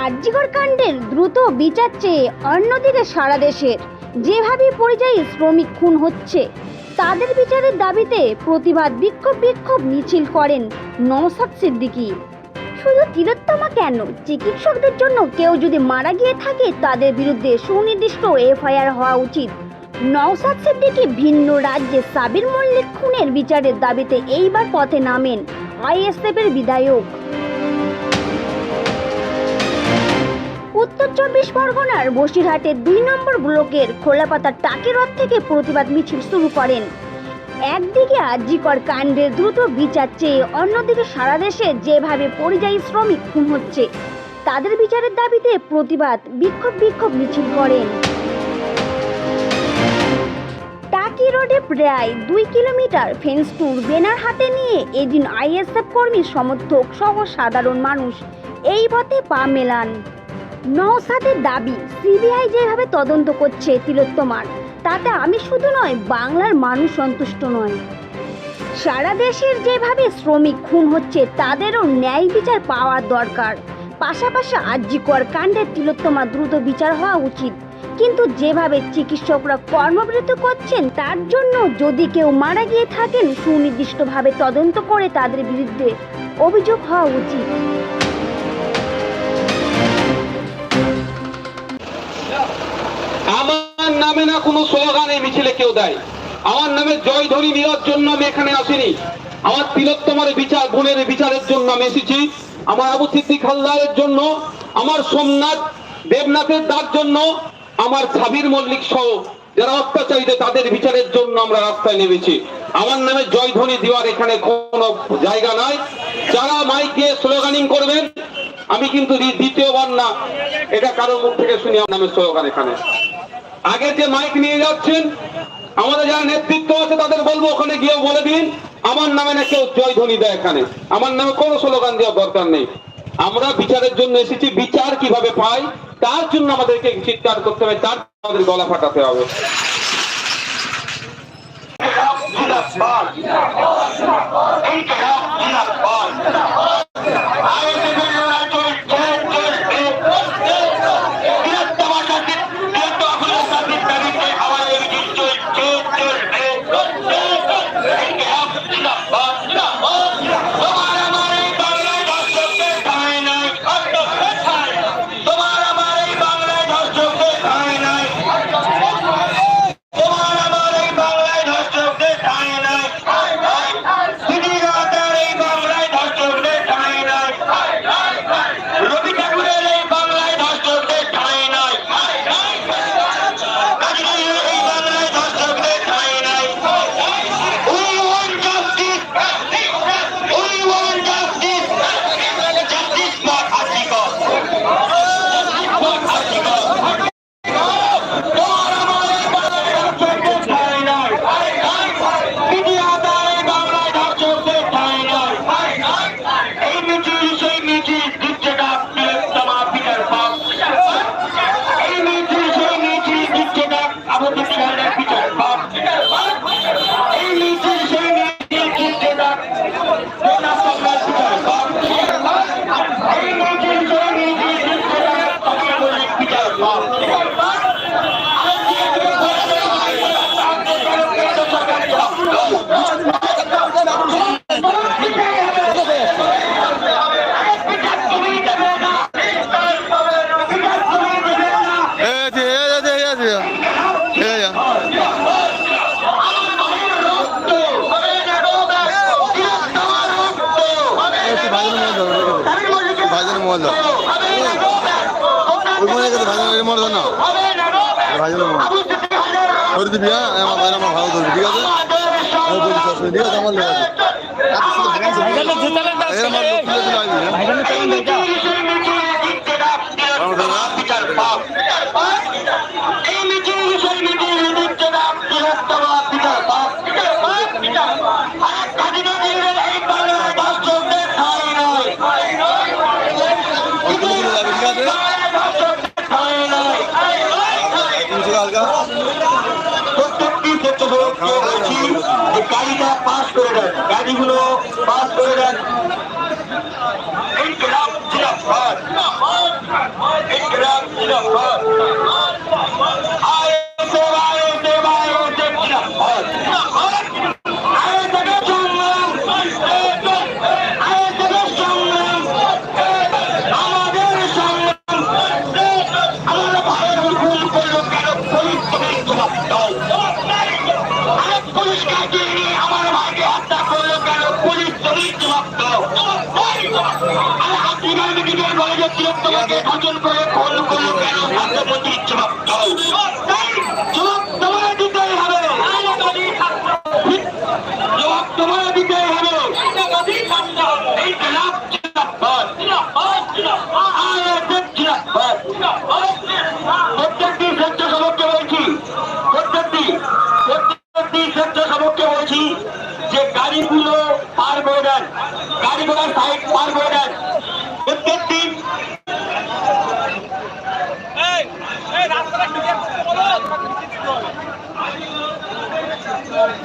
আরজিকর কাণ্ডের দ্রুত বিচার চেয়ে অন্যদিকে সারা দেশের যেভাবে পরিযায়ী শ্রমিক খুন হচ্ছে, তাদের বিচারের দাবিতে প্রতিবাদ বিক্ষোভ বিক্ষোভ মিছিল করেন নওসাদ সিদ্দিকী। শুধু তিলোত্তমা কেন? চিকিৎসকদের জন্য কেউ যদি মারা গিয়ে থাকে, তাদের বিরুদ্ধে সুনির্দিষ্ট এফআইআর হওয়া উচিত। নওসাদ সিদ্দিকী ভিন্ন রাজ্যে সাবির মল্লিক খুনের বিচারের দাবিতে এইবার পথে নামেন আইএসএফ এর বিধায়ক। উত্তর চব্বিশ পরগনার বসিরহাটের দুই নম্বর ব্লকের খোলাপাতার টাকিরথ থেকে প্রতিবাদ মিছিল শুরু করেন। একদিকে আজিকর কাণ্ডের দ্রুত বিচার চেয়ে অন্যদিকে সারা দেশে যেভাবে পরিযায়ী শ্রমিক খুন হচ্ছে, তাদের বিচারের দাবিতে প্রতিবাদ বিক্ষোভ বিক্ষোভ মিছিল করেন। টাকি রোডে প্রায় দুই কিলোমিটার ফেন্স বেনার হাতে নিয়ে এদিন আইএসএফ কর্মী সমর্থক সহ সাধারণ মানুষ এই পথে পা মেলান। নওসাদের দাবি, সিবিআই যেভাবে তদন্ত করছে তিলোত্তমার, তাতে আমি শুধু নয়, বাংলার মানুষ সন্তুষ্ট নয়। সারা দেশের যেভাবে শ্রমিক খুন হচ্ছে, তাদেরও ন্যায় বিচার পাওয়া দরকার। পাশাপাশি আর্যিকর কাণ্ডের তিলোত্তমা দ্রুত বিচার হওয়া উচিত। কিন্তু যেভাবে চিকিৎসকরা কর্মবিরতি করছেন, তার জন্য যদি কেউ মারা গিয়ে থাকেন, সুনির্দিষ্টভাবে তদন্ত করে তাদের বিরুদ্ধে অভিযোগ হওয়া উচিত। আমার নামে না কোনো স্লোগান এই মিছিলে কেউ দেয়। আমার নামে জয় ধরি নেওয়ার জন্য আমি এখানে আসিনি। আমার তিলোত্তমার বিচার গুণের বিচারের জন্য আমি এসেছি। আমার আবু সিদ্দিক হালদারের জন্য, আমার সোমনাথ দেবনাথের তার জন্য, আমার সাবির মল্লিক সহ যারা অত্যাচারিত, তাদের বিচারের জন্য আমরা রাস্তায় নেমেছি। আমার নামে জয়ধ্বনি দেওয়ার এখানে কোনো জায়গা নাই। যারা মাইকে স্লোগানিং করবেন, আমি কিন্তু দ্বিতীয়বার না, এটা কারোর মুখ থেকে শুনি, আমার নামে স্লোগান এখানে। আগে যে মাইক নিয়ে যাচ্ছেন, আমাদের যারা নেতৃত্ব আছে তাদের বলব ওখানে গিয়ে বলে দিন, আমার নামে না কেউ জয় ধ্বনি দেয় এখানে। আমার নামে কোনো স্লোগান দেওয়ার দরকার নেই। আমরা বিচারের জন্য এসেছি, বিচার কীভাবে পাই, তার জন্য আমাদেরকে চিৎকার করতে হবে, তার আমাদের গলা ফাটাতে হবে। তোমার এই রেখে দে, ভাজনের মধ্যে দাও না। ভাই। করে দিবি, হ্যাঁ? আমার ভাই আমার ভালো করবি ঠিক আছে? ঠিক? আমার আছে। এর আমার লোক তুলে দিলে আসবি, হ্যাঁ? আমার ধরো, হ্যাঁ? অল্প তুলে যাবে, ঠিক আছে? শুধু প্রত্যেকটি ক্ষেত্রে বলছি যে গাড়িটা পাস করে দেন গাড়িগুলো পাস করে দেন গ্রাম জিরাফাত ইকরাম জিন্দাবাদ। নিয়ে আমার ভাইকে হত্যা করল কেন? পুলিশ তুমি দাও। আরে মেডিকেল কলেজে তিলোত্তমাকে ধর্ষণ করে, খুন করল কেন? ছাত্রপতির জবাব দাও। গাড়িগুলোর সাইড পার করে দেন প্রত্যেক টিম গাড়ি